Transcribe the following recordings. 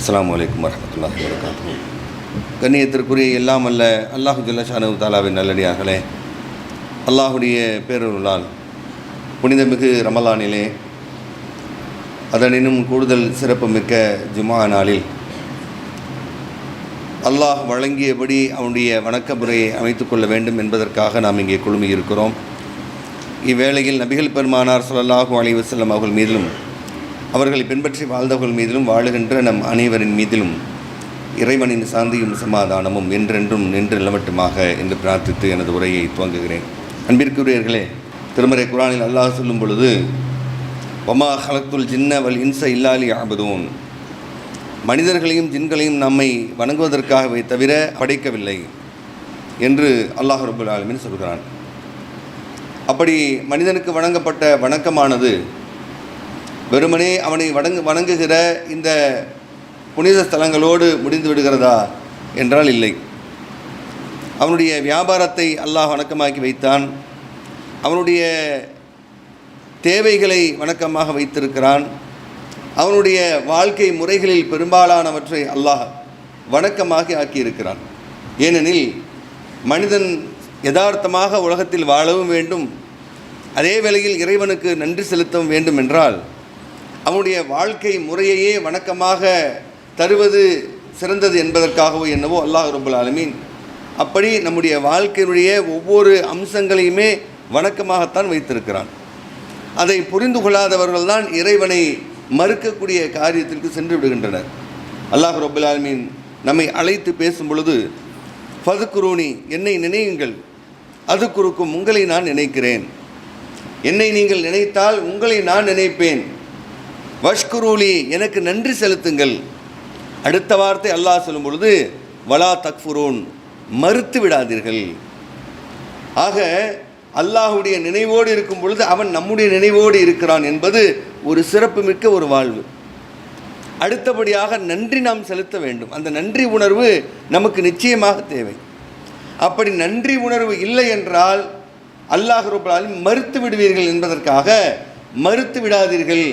அஸ்லாம் வலைக்கம் வரமத்துல்லாஹி வரகாத்து கண்ணியத்திற்குரிய எல்லாம் அல்ல அல்லாஹு ஜல்லஷானு தாலாவின் நல்லடியார்களே. அல்லாஹுடைய பேரருளால் புனிதமிகு ரமலானிலே அதனினும் கூடுதல் சிறப்புமிக்க ஜுமா நாளில் அல்லாஹ் வழங்கியபடி அவனுடைய வணக்க முறையை அமைத்து கொள்ள வேண்டும் என்பதற்காக நாம் இங்கே குழுமியிருக்கிறோம். இவ்வேளையில் நபிகள் பெருமானார் ஸல்லல்லாஹு அலைஹி வஸல்லம் அவர்கள் மீதிலும் அவர்களை பின்பற்றி வாழ்ந்தவர்கள் மீதிலும் வாழுகின்ற நம் அனைவரின் மீதிலும் இறைவனின் சாந்தியும் சமாதானமும் என்றென்றும் நின்று நிலவட்டுமாக என்று பிரார்த்தித்து எனது உரையை துவங்குகிறேன். அன்பிற்குரியர்களே திருமறை குரானில் அல்லாஹ் சொல்லும் பொழுது ஒமா ஹலத்துல் ஜின்ன வல் இன்ச இல்லாலி ஆபதோன் மனிதர்களையும் ஜின்களையும் நம்மை வணங்குவதற்காகவே தவிர படைக்கவில்லை என்று அல்லாஹ் ரபுல் ஆலமின் சொல்கிறான். அப்படி மனிதனுக்கு வழங்கப்பட்ட வணக்கமானது வெறுமனே அவனை வணங்கு வணங்குகிற இந்த புனித ஸ்தலங்களோடு முடிந்து விடுகிறதா? என்றால் இல்லை. அவனுடைய வியாபாரத்தை அல்லாஹ் வணக்கமாக்கி வைத்தான். அவனுடைய தேவைகளை வணக்கமாக வைத்திருக்கிறான். அவனுடைய வாழ்க்கை முறைகளில் பெரும்பாலானவற்றை அல்லாஹ் வணக்கமாக ஆக்கியிருக்கிறான். ஏனெனில் மனிதன் யதார்த்தமாக உலகத்தில் வாழவும் வேண்டும். அதே வேளையில் இறைவனுக்கு நன்றி செலுத்தவும் வேண்டும் என்றால் அவனுடைய வாழ்க்கை முறையையே வணக்கமாக தருவது சிறந்தது என்பதற்காகவோ என்னவோ அல்லாஹ் ரபுல் ஆலமீன் அப்படி நம்முடைய வாழ்க்கையினுடைய ஒவ்வொரு அம்சங்களையுமே வணக்கமாகத்தான் வைத்திருக்கிறான். அதை புரிந்து கொள்ளாதவர்கள் தான் இறைவனை மறுக்கக்கூடிய காரியத்திற்கு சென்று விடுகின்றனர். அல்லாஹ் ரபுல் ஆலமீன் நம்மை அழைத்து பேசும் பொழுது ஃபதுக்குரூனி என்னை நினையுங்கள். அது குறுக்கும் உங்களை நான் நினைக்கிறேன். என்னை நீங்கள் நினைத்தால் உங்களை நான் நினைப்பேன். வஷ்குரூலி எனக்கு நன்றி செலுத்துங்கள். அடுத்த வார்த்தை அல்லாஹ் சொல்லும் பொழுது வலா தக்ஃபுரூன் மறுத்து விடாதீர்கள். ஆக அல்லாஹுடைய நினைவோடு இருக்கும் பொழுது அவன் நம்முடைய நினைவோடு இருக்கிறான் என்பது ஒரு சிறப்புமிக்க ஒரு வாழ்வு. அடுத்தபடியாக நன்றி நாம் செலுத்த வேண்டும். அந்த நன்றி உணர்வு நமக்கு நிச்சயமாக தேவை. அப்படி நன்றி உணர்வு இல்லை என்றால் அல்லாஹ் ரூபாலும் மறுத்து விடுவீர்கள் என்பதற்காக மறுத்து விடாதீர்கள்.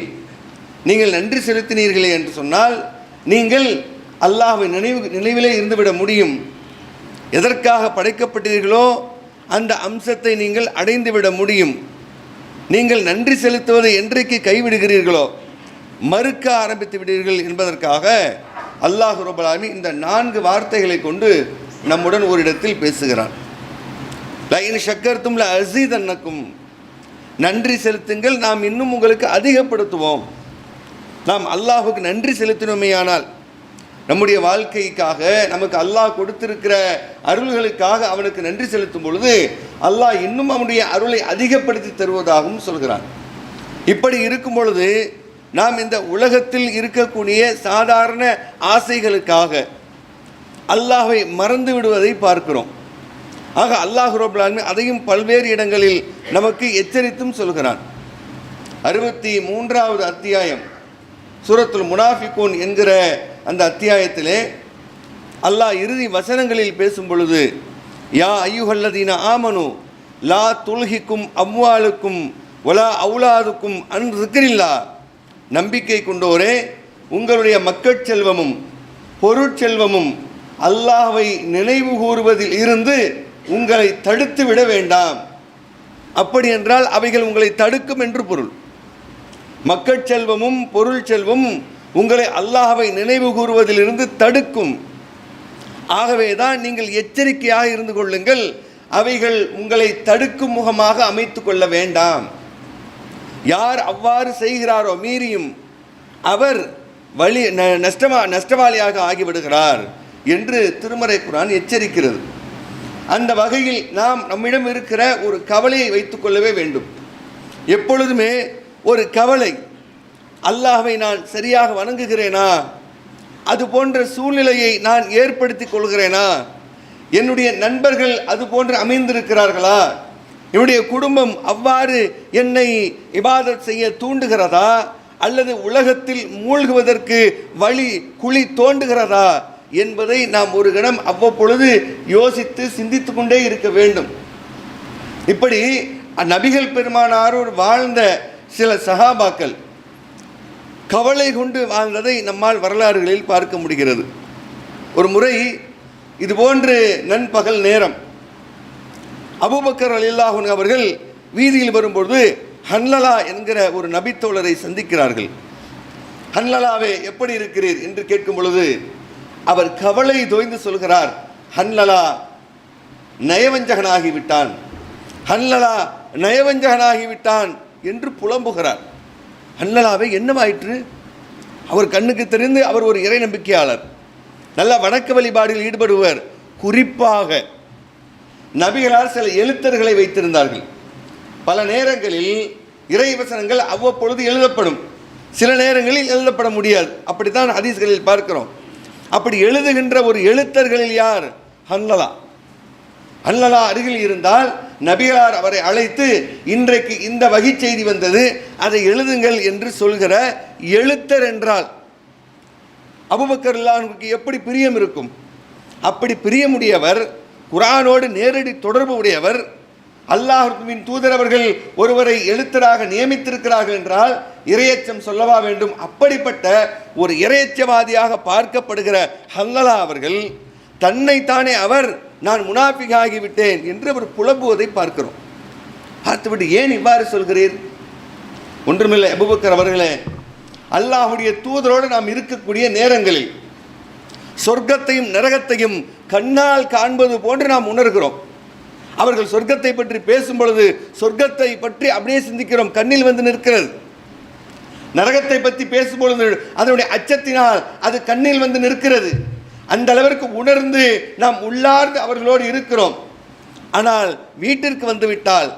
நீங்கள் நன்றி செலுத்தினீர்களே என்று சொன்னால் நீங்கள் அல்லாஹை நினைவு நினைவிலே இருந்துவிட முடியும். எதற்காக படைக்கப்பட்டீர்களோ அந்த அம்சத்தை நீங்கள் அடைந்துவிட முடியும். நீங்கள் நன்றி செலுத்துவதை என்றைக்கு கைவிடுகிறீர்களோ மறுக்க ஆரம்பித்து விடுவீர்கள் என்பதற்காக அல்லாஹ் ரபுல்லாமி இந்த நான்கு வார்த்தைகளை கொண்டு நம்முடன் ஒரு இடத்தில் பேசுகிறான். லைன் சக்கர்த்தும் அசீதன்னக்கும் நன்றி செலுத்துங்கள் நாம் இன்னும் உங்களுக்கு அதிகப்படுத்துவோம். நாம் அல்லாஹுக்கு நன்றி செலுத்தினோமேயானால் நம்முடைய வாழ்க்கைக்காக நமக்கு அல்லாஹ் கொடுத்திருக்கிற அருள்களுக்காக அவனுக்கு நன்றி செலுத்தும் பொழுது அல்லாஹ் இன்னும் அவனுடைய அருளை அதிகப்படுத்தி தருவதாகவும் சொல்கிறான். இப்படி இருக்கும் பொழுது நாம் இந்த உலகத்தில் இருக்கக்கூடிய சாதாரண ஆசைகளுக்காக அல்லாஹை மறந்து விடுவதை பார்க்கிறோம். ஆக அல்லாஹ் ரபுல்லாலுமே அதையும் பல்வேறு இடங்களில் நமக்கு எச்சரித்தும் சொல்கிறான். அறுபத்தி மூன்றாவது அத்தியாயம். சூரத்துல் முனாஃபிகூன் என்கிற அந்த அத்தியாயத்திலே அல்லாஹ் இறுதி வசனங்களில் பேசும் பொழுது யா ஐயுஹல்லதீன ஆமனு லா துல்ஹிக்கும் அவ்வாளுக்கும் ஒலா அவுலாதுக்கும் அன்றுக்கிறில்லா நம்பிக்கை கொண்டோரே உங்களுடைய மக்கட்செல்வமும் பொருட்செல்வமும் அல்லாஹை நினைவு கூறுவதில் இருந்து உங்களை தடுத்து விட வேண்டாம். அப்படி என்றால் அவைகள் உங்களை தடுக்கும் என்று பொருள். மக்கட்செல்வமும் பொருள் செல்வம் உங்களை அல்லாஹ்வை நினைவு கூறுவதிலிருந்து தடுக்கும். ஆகவே தான் நீங்கள் எச்சரிக்கையாக இருந்து கொள்ளுங்கள். அவைகள் உங்களை தடுக்கும் முகமாக அமைத்து கொள்ள வேண்டாம். யார் அவ்வாறு செய்கிறாரோ மீறியும் அவர் வழி ந- நஷ்டமா நஷ்டவாளியாக ஆகிவிடுகிறார் என்று திருமறை குரான் எச்சரிக்கிறது. அந்த வகையில் நாம் நம்மிடம் இருக்கிற ஒரு கவலையை வைத்துக்கொள்ளவே வேண்டும். எப்பொழுதுமே ஒரு கவலை. அல்லாஹை நான் சரியாக வணங்குகிறேனா? அது போன்ற சூழ்நிலையை நான் ஏற்படுத்தி கொள்கிறேனா? என்னுடைய நண்பர்கள் அது போன்று அமைந்திருக்கிறார்களா? என்னுடைய குடும்பம் அவ்வாறு என்னை இபாதத் செய்ய தூண்டுகிறதா? அல்லது உலகத்தில் மூழ்குவதற்கு வழி குழி தோண்டுகிறதா? என்பதை நாம் ஒரு கணம் அவ்வப்பொழுது யோசித்து சிந்தித்து கொண்டே இருக்க வேண்டும். இப்படி நபிகள் பெருமானாரூர் வாழ்ந்த சில சகாபாக்கள் கவலை கொண்டு வாழ்ந்ததை நம்மால் வரலாறுகளில் பார்க்க முடிகிறது. ஒரு முறை இது போன்று நண்பகல் நேரம் அபுபக்கர் அலில்லாஹன் அவர்கள் வீதியில் வரும்பொழுது ஹன்லலா என்கிற ஒரு நபித்தோழரை சந்திக்கிறார்கள். ஹன்லலாவே எப்படி இருக்கிறீர் என்று கேட்கும் பொழுது அவர் கவலை தோய்ந்து சொல்கிறார் ஹன்லலா நயவஞ்சகனாகிவிட்டான். ஹன்லலா நயவஞ்சகனாகிவிட்டான். என்று புலம்புகிறார். ஹன்லலாவை என்னவாயிற்று? அவர் கண்ணுக்கு தெரிந்து அவர் ஒரு இறை நம்பிக்கையாளர். நல்ல வணக்க வழிபாடில் ஈடுபடுவர் குறிப்பாக நபிகளார் சில எழுத்தர்களை வைத்திருந்தார்கள். பல நேரங்களில் இறை வசனங்கள் அவ்வப்பொழுது எழுதப்படும். சில நேரங்களில் எழுதப்பட முடியாது. அப்படித்தான் ஹதீஸ்களில் பார்க்கிறோம். அப்படி எழுதுகின்ற ஒரு எழுத்தர்களில் யார்? ஹன்லலா அல்லலா அருகில் இருந்தால் நபியார் அவரை அழைத்து இன்றைக்கு இந்த வகை செய்தி வந்தது அதை எழுதுங்கள் என்று சொல்கிற எழுத்தர் என்றால் அபுபக்கர்லானுக்கு எப்படி பிரியம் இருக்கும்? அப்படி பிரியமுடையவர் குரானோடு நேரடி தொடர்பு உடையவர் அல்லாஹுவின் தூதரவர்கள் ஒருவரை எழுத்தராக நியமித்திருக்கிறார்கள் என்றால் இரையச்சம் சொல்லவா வேண்டும்? அப்படிப்பட்ட ஒரு இரையச்சவாதியாக பார்க்கப்படுகிற ஹல்லலா அவர்கள் தன்னைத்தானே அவர் நான் முனாஃபிகாகிவிட்டேன் என்று அவர் புலம்புவதை பார்க்கிறோம். பார்த்துவிட்டு ஏன் இவ்வாறு சொல்கிறீர்? ஒன்றுமில்லை அபுபக்கர் அவர்களே. அல்லாஹுடைய தூதரோடு நாம் இருக்கக்கூடிய நேரங்களில் சொர்க்கத்தையும் நரகத்தையும் கண்ணால் காண்பது போன்று நாம் உணர்கிறோம். அவர்கள் சொர்க்கத்தை பற்றி பேசும் பொழுது சொர்க்கத்தை பற்றி அப்படியே சிந்திக்கிறோம் கண்ணில் வந்து நிற்கிறது. நரகத்தை பற்றி பேசும்பொழுது அதனுடைய அச்சத்தினால் அது கண்ணில் வந்து நிற்கிறது. அந்த அளவிற்கு உணர்ந்து நாம் உள்ளார்ந்து அவர்களோடு இருக்கிறோம். ஆனால் வீட்டிற்கு வந்துவிட்டால்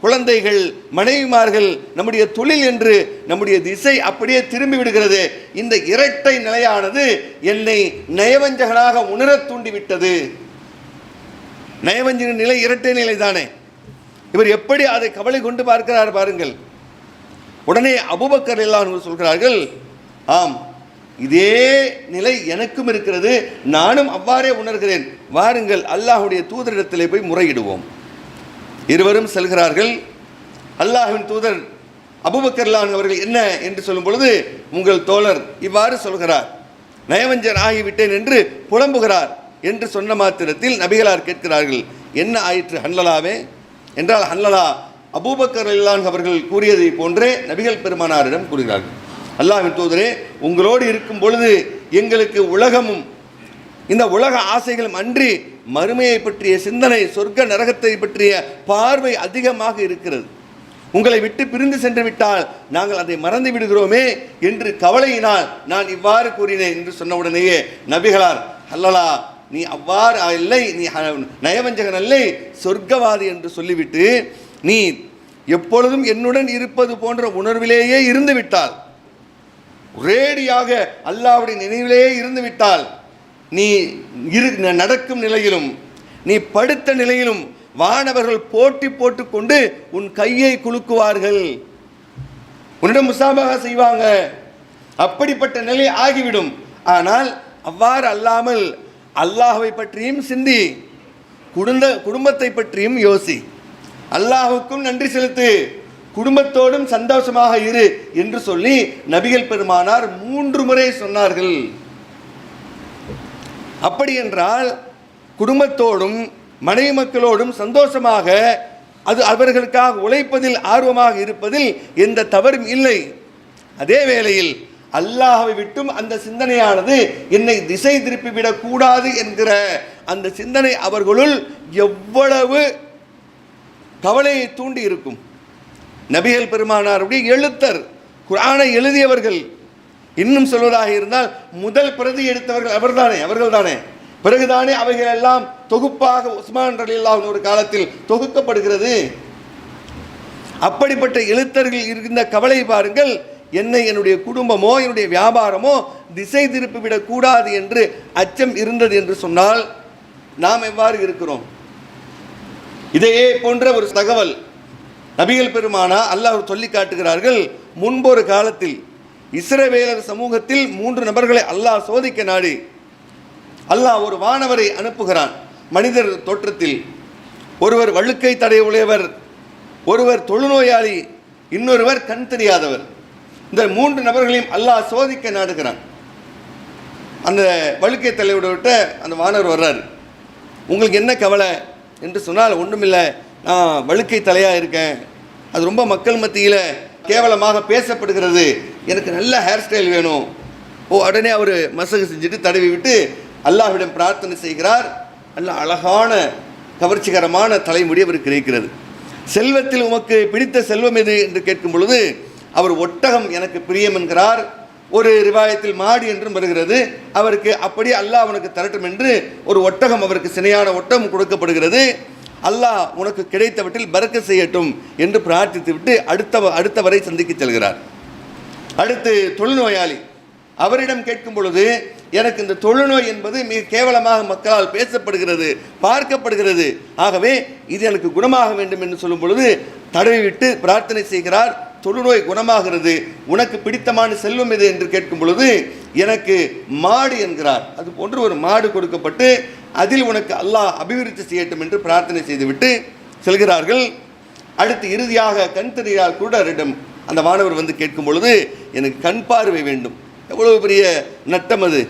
குழந்தைகள் மனைவிமார்கள் நம்முடைய தொழில் என்று நம்முடைய திசை அப்படியே திரும்பி விடுகிறது. இந்த இரட்டை நிலையானது என்னை நயவஞ்சகனாக உணரத் தூண்டிவிட்டது. நயவஞ்சக நிலை இரட்டை நிலை தானே இவர் எப்படி அதை கவலை கொண்டு பார்க்கிறார் பாருங்கள். உடனே அபுபக்கர் எல்லாம் சொல்கிறார்கள் ஆம் இதே நிலை எனக்கும் இருக்கிறது நானும் அவ்வாறே உணர்கிறேன். வாருங்கள் அல்லாஹுடைய தூதரிடத்திலே போய் முறையிடுவோம். இருவரும் செல்கிறார்கள். அல்லாஹின் தூதர் அபுபக்கர்லான் அவர்கள் என்ன என்று சொல்லும் பொழுது உங்கள் தோழர் இவ்வாறு சொல்கிறார். நயவஞ்சர் ஆகிவிட்டேன் என்று புலம்புகிறார் என்று சொன்ன மாத்திரத்தில் நபிகளார் கேட்கிறார்கள் என்ன ஆயிற்று ஹன்லலாவே? என்றால் ஹன்லலா அபூபக்கர் இல்லான் அவர்கள் கூறியதை போன்றே நபிகள் பெருமானாரிடம் கூறுகிறார்கள். அல்லாஹ்வின் தூதரே உங்களோடு இருக்கும் பொழுது எங்களுக்கு உலகமும் இந்த உலக ஆசைகளும் அன்றி மறுமையை பற்றிய சிந்தனை சொர்க்க நரகத்தை பற்றிய பார்வை அதிகமாக இருக்கிறது. உங்களை விட்டு பிரிந்து சென்று விட்டால் நாங்கள் அதை மறந்து விடுகிறோமே என்று கவலையினால் நான் இவ்வாறு கூறினேன் என்று சொன்னவுடனேயே நபிகளார் அல்லலா நீ அவ்வாறு இல்லை நீ நயவஞ்சகன் அல்லை சொர்க்கவாதி என்று சொல்லிவிட்டு நீ எப்பொழுதும் என்னுடன் இருப்பது போன்ற உணர்விலேயே இருந்து விட்டால் ஒரேடியாக அல்லாவுடைய நினைவிலேயே இருந்து விட்டால் நீ இரு நடக்கும் நிலையிலும் நீ படுத்த நிலையிலும் வானவர்கள் போட்டி போட்டுக்கொண்டு உன் கையை குலுக்குவார்கள். உன்னிடம் முசாபாக செய்வாங்க. அப்படிப்பட்ட நிலை ஆகிவிடும். ஆனால் அவ்வாறு அல்லாமல் அல்லாஹ்வை பற்றியும் சிந்தி குடும்ப குடும்பத்தை பற்றியும் யோசி. அல்லாஹுக்கும் நன்றி செலுத்து. குடும்பத்தோடும் சந்தோஷமாக இரு என்று சொல்லி நபிகள் பெருமானார் மூன்று முறை சொன்னார்கள். அப்படி என்றால் குடும்பத்தோடும் மனைவி மக்களோடும் சந்தோஷமாக அது அவர்களுக்காக உழைப்பதில் ஆர்வமாக இருப்பதில் எந்த தவறும் இல்லை. அதே வேளையில் அல்லாஹ்வை விட்டும் அந்த சிந்தனையானது என்னை திசை திருப்பிவிடக் கூடாது என்கிற அந்த சிந்தனை அவர்களுள் எவ்வளவு கவலையை தூண்டி இருக்கும் நபிகள் பெருமானாருடைய எழுத்தர். குரானை எழுதியவர்கள். இன்னும் சொல்வதாக இருந்தால் முதல் பிரதி எடுத்தவர்கள் அவர்தானே அவர்கள் தானே பிறகுதானே அவைகள் எல்லாம் தொகுப்பாக உஸ்மான் ரலியல்லாஹு ஒரு காலத்தில் தொகுக்கப்படுகிறது. அப்படிப்பட்ட எழுத்தர்கள் இருந்த கவலை பாருங்கள். என்னை என்னுடைய குடும்பமோ என்னுடைய வியாபாரமோ திசை திருப்பிவிடக் கூடாது என்று அச்சம் இருந்தது என்று சொன்னால் நாம் எவ்வாறு இருக்கிறோம்? இதையே போன்ற ஒரு தகவல் நபிகள் பெருமானா அல்லாஹ் சொல்லி காட்டுகிறார்கள் முன்பொரு காலத்தில் இஸ்ரவேலர் சமூகத்தில் மூன்று நபர்களை அல்லாஹ் சோதிக்க நாடி. அல்லாஹ் ஒரு வானவரை அனுப்புகிறான் மனிதர் தோற்றத்தில். ஒருவர் வழுக்கை தடை உடையவர் ஒருவர் தொழுநோயாளி இன்னொருவர் கண் தெரியாதவர். இந்த மூன்று நபர்களையும் அல்லாஹ் சோதிக்க நாடுகிறான். அந்த வழுக்கை தலையோட விட்ட அந்த வானவர் வர்றாரு. உங்களுக்கு என்ன கவலை? என்று சொன்னால் ஒன்றுமில்லை நான் வழுக்கை தலையாக இருக்கேன். அது ரொம்ப மக்கள் மத்தியில் கேவலமாக பேசப்படுகிறது. எனக்கு நல்ல ஹேர் ஸ்டைல் வேணும். ஓ உடனே அவர் மசகு செஞ்சுட்டு தடவி விட்டு அல்லாஹ்விடம் பிரார்த்தனை செய்கிறார். நல்ல அழகான கவர்ச்சிகரமான தலைமுடி அவருக்கு கிடைக்கிறது. செல்வத்தில் உமக்கு பிடித்த செல்வம் எது என்று கேட்கும் பொழுது அவர் ஒட்டகம் எனக்கு பிரியம் என்கிறார். ஒரு ரிவாயத்தில் மாடு என்றும் வருகிறது. அவருக்கு அப்படியே அல்லாஹ் அவனுக்கு தரட்டும் என்று ஒரு ஒட்டகம் அவருக்கு சினையான ஒட்டகம் கொடுக்கப்படுகிறது. அல்லாஹ் உனக்கு கிடைத்தவற்றில் பறக்க செய்யட்டும் என்று பிரார்த்தித்து விட்டு அடுத்த அடுத்தவரை சந்திக்க செல்கிறார். அடுத்து தொழுநோயாளி. அவரிடம் கேட்கும் பொழுது எனக்கு இந்த தொழுநோய் என்பது மிக கேவலமாக மக்களால் பேசப்படுகிறது பார்க்கப்படுகிறது. ஆகவே இது எனக்கு குணமாக வேண்டும் என்று சொல்லும் பொழுது தடவிவிட்டு பிரார்த்தனை செய்கிறார் தொழுநோய் குணமாகிறது உனக்கு பிடித்தமான செல்வம் எது என்று கேட்கும் பொழுது எனக்கு மாடு என்கிறார். அது போன்று ஒரு மாடு கொடுக்கப்பட்டு அதில் உனக்கு அல்லாஹ் அபிவிருத்தி செய்யட்டும் என்று பிரார்த்தனை செய்துவிட்டு செல்கிறார்கள். அடுத்து இறுதியாக கண் தெரியால் குருடரிடம் அந்த மாணவர் வந்து கேட்கும் பொழுது எனக்கு கண் பார்வை வேண்டும். எவ்வளவு பெரிய நட்டம் அது.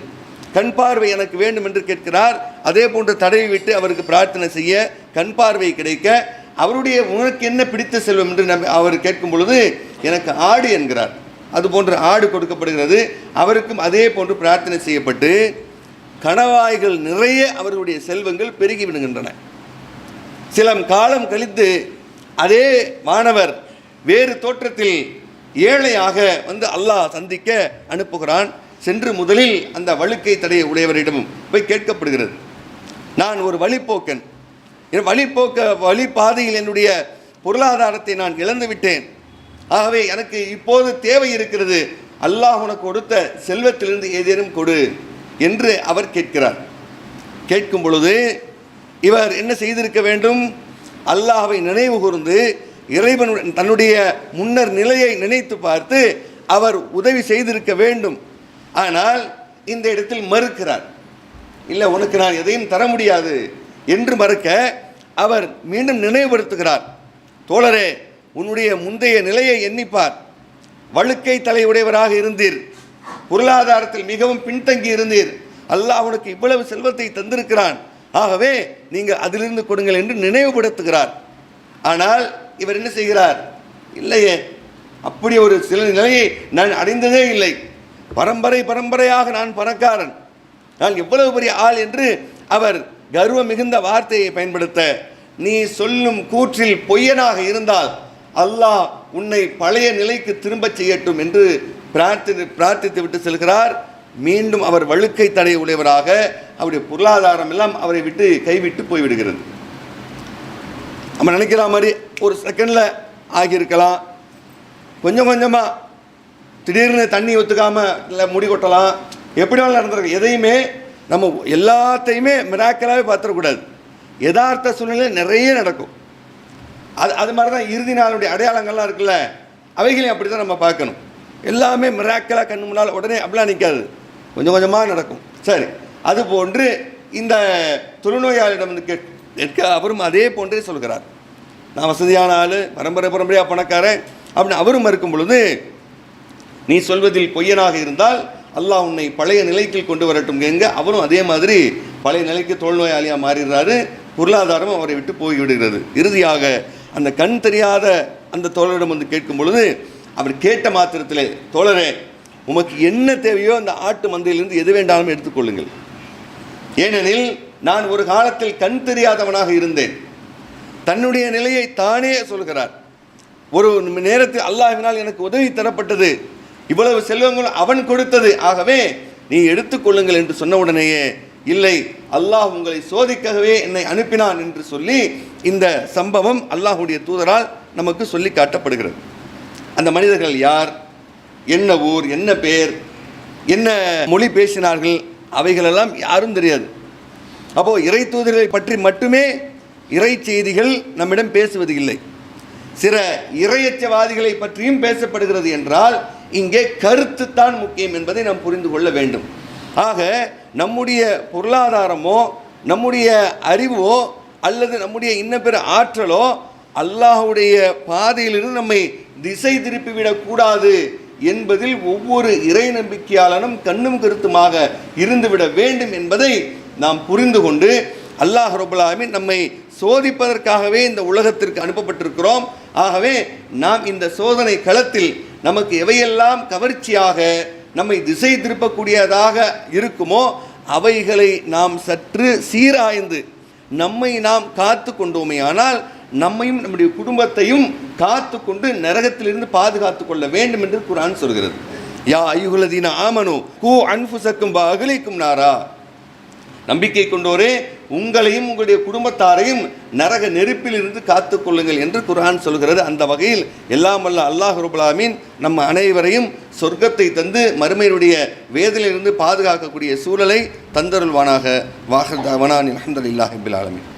கண் பார்வை எனக்கு வேண்டும் என்று கேட்கிறார். அதே போன்று தடவி விட்டு அவருக்கு பிரார்த்தனை செய்ய கண் பார்வை கிடைக்க அவருடைய உனக்கு என்ன பிடித்த செல்வம்? என்று நம் அவர் கேட்கும் பொழுது எனக்கு ஆடு என்கிறார். அதுபோன்று ஆடு கொடுக்கப்படுகிறது. அவருக்கும் அதே போன்று பிரார்த்தனை செய்யப்பட்டு கணவாய்கள் நிறைய அவர்களுடைய செல்வங்கள் பெருகி விடுகின்றன. சில காலம் கழித்து அதே மாணவர் வேறு தோற்றத்தில் ஏழையாக வந்து அல்லாஹ் சந்திக்க அனுப்புகிறான். சென்று முதலில் அந்த வழுக்கை தடைய உடையவரிடம் போய் கேட்கப்படுகிறது. நான் ஒரு வழிப்போக்கன். என் வழிப்போக்க வழிபாதையில் என்னுடைய பொருளாதாரத்தை நான் இழந்து விட்டேன். ஆகவே எனக்கு இப்போது தேவை இருக்கிறது. அல்லாஹ் உனக்கு கொடுத்த செல்வத்திலிருந்து ஏதேனும் கொடு. என்று அவர் கேட்கிறார். கேட்கும் பொழுது இவர் என்ன செய்திருக்க வேண்டும்? அல்லாஹ்வை நினைவு கூர்ந்து இறைவனுடன் தன்னுடைய முன்னர் நிலையை நினைத்து பார்த்து அவர் உதவி செய்திருக்க வேண்டும். ஆனால் இந்த இடத்தில் மறுக்கிறார். இல்லை உனக்கு நான் எதையும் தர முடியாது என்று மறுக்க அவர் மீண்டும் நினைவுபடுத்துகிறார். தோழரே உன்னுடைய முந்தைய நிலையை எண்ணிப்பார். வழுக்கை தலையுடையவராக இருந்தீர். பொருளாதாரத்தில் மிகவும் பின்தங்கி இருந்தீர். அல்லாஹ் உனக்கு இவ்வளவு செல்வத்தை தந்திருக்கிறான். ஆகவே நீங்கள் அதிலிருந்து கொடுங்கள் என்று நினைவுபடுத்துகிறார். ஆனால் இவர் என்ன செய்கிறார்? இல்லையே. அப்படி ஒரு சில நிலையை நான் அடைந்ததே இல்லை. பரம்பரை பரம்பரையாக நான் பணக்காரன். நான் எவ்வளவு பெரிய ஆள் என்று அவர் கர்வம் மிகுந்த வார்த்தையை பயன்படுத்த நீ சொல்லும் கூற்றில் பொய்யனாக இருந்தால் அல்லாஹ் உன்னை பழைய நிலைக்கு திரும்பச் செய்யட்டும் என்று பிரார்த்தி பிரார்த்தித்து விட்டு செல்கிறார். மீண்டும் அவர் வழுக்கை தடை உடையவராக அவருடைய பொருளாதாரம் எல்லாம் அவரை விட்டு கைவிட்டு போய்விடுகிறது. நம்ம நினைக்கிற மாதிரி ஒரு செகண்டில் ஆகியிருக்கலாம். கொஞ்சம் கொஞ்சமாக திடீர்னு தண்ணி ஒத்துக்காமல் இல்லை முடி கொட்டலாம். எப்படி வேணாலும் நடந்திருக்கு எதையுமே நம்ம எல்லாத்தையுமே மிராக்கலாகவே பார்த்துடக்கூடாது. யதார்த்த சூழ்நிலை நிறைய நடக்கும். அது அது மாதிரி தான் இறுதி நாளுடைய அடையாளங்கள்லாம் இருக்குல்ல. அவைகளையும் அப்படி தான் நம்ம பார்க்கணும். எல்லாமே மிராக்கலாக கண்ணு முன்னால் உடனே அப்படிலாம் நிற்காது கொஞ்சம் கொஞ்சமாக நடக்கும். சரி. அது போன்று இந்த தொழுநோயாளிடம் வந்து கேட் கேட்க அவரும் அதே போன்றே சொல்கிறார். நான் வசதியான ஆள் பரம்பரை பரம்பரையாக பணக்காரன் அப்படின்னு அவரும் மறுக்கும் பொழுது நீ சொல்வதில் பொய்யனாக இருந்தால் அல்லாஹ் உன்னை பழைய நிலைக்கு கொண்டு வரட்டும் எங்க அவரும் அதே மாதிரி பழைய நிலைக்கு தொழில்நோயாளியாக மாறிடுறாரு. பொருளாதாரமும் அவரை விட்டு போய்விடுகிறது. இறுதியாக அந்த கண் தெரியாத அந்த தோழரிடம் வந்து கேட்கும் பொழுது அவர் கேட்ட மாத்திரத்திலே தோழரே உமக்கு என்ன தேவையோ அந்த ஆட்டு மந்தையிலிருந்து எது வேண்டாலும் எடுத்துக்கொள்ளுங்கள் ஏனெனில் நான் ஒரு காலத்தில் கண் தெரியாதவனாக இருந்தேன். தன்னுடைய நிலையை தானே சொல்கிறார். ஒரு நேரத்தில் அல்லாஹினால் எனக்கு உதவி தரப்பட்டது. இவ்வளவு செல்வங்கள் அவன் கொடுத்தது. ஆகவே நீ எடுத்துக்கொள்ளுங்கள் என்று சொன்ன உடனேயே இல்லை அல்லாஹ் உங்களை சோதிக்கவே என்னை அனுப்பினான் என்று சொல்லி இந்த சம்பவம் அல்லாஹுடைய தூதரால் நமக்கு சொல்லி காட்டப்படுகிறது. அந்த மனிதர்கள் யார்? என்ன ஊர்? என்ன பேர் என்ன மொழி பேசினார்கள்? அவைகளெல்லாம் யாரும் தெரியாது. அப்போது இறை தூதர்களை பற்றி மட்டுமே இறை செய்திகள் நம்மிடம் பேசுவது இல்லை. சில இறையச்சவாதிகளை பற்றியும் பேசப்படுகிறது என்றால் இங்கே கருத்து தான் முக்கியம் என்பதை நாம் புரிந்து கொள்ள வேண்டும். ஆக நம்முடைய பொருளாதாரமோ நம்முடைய அறிவோ அல்லது நம்முடைய இன்ன பிற ஆற்றலோ அல்லாஹ்வுடைய பாதையிலிருந்து நம்மை திசை திருப்பிவிடக்கூடாது என்பதில் ஒவ்வொரு இறை நம்பிக்கையாளனும் கண்ணும் கருத்துமாக இருந்துவிட வேண்டும் என்பதை நாம் புரிந்து கொண்டு அல்லாஹ் ரபுல்லாமி நம்மை சோதிப்பதற்காகவே இந்த உலகத்திற்கு அனுப்பப்பட்டிருக்கிறோம். ஆகவே நாம் இந்த சோதனை களத்தில் நமக்கு எவையெல்லாம் கவர்ச்சியாக நம்மை திசை திருப்பக்கூடியதாக இருக்குமோ அவைகளை நாம் சற்று சீராய்ந்து நம்மை நாம் காத்து கொண்டோமே ஆனால் நம்மையும் நம்முடைய குடும்பத்தையும் காத்து கொண்டு நரகத்திலிருந்து பாதுகாத்து கொள்ள வேண்டும் என்று குரான் சொல்கிறது. யா ஐயுகுலதீன ஆமனு கூ அன்புசக்கும் அகலிக்கும் நாரா. நம்பிக்கை கொண்டோரே உங்களையும் உங்களுடைய குடும்பத்தாரையும் நரக நெருப்பிலிருந்து காத்து கொள்ளுங்கள் என்று குர்ஆன் சொல்கிறது. அந்த வகையில் எல்லாம் வல்ல அல்லாஹ் ரபுல்லாமீன் நம்ம அனைவரையும் சொர்க்கத்தை தந்து மறுமையினுடைய வேதலிலிருந்து பாதுகாக்கக்கூடிய சூழலை தந்தருள்வானாக. வாஹர் தாவனான் அஹமதுல்லாஹிபில் ஆலமின்.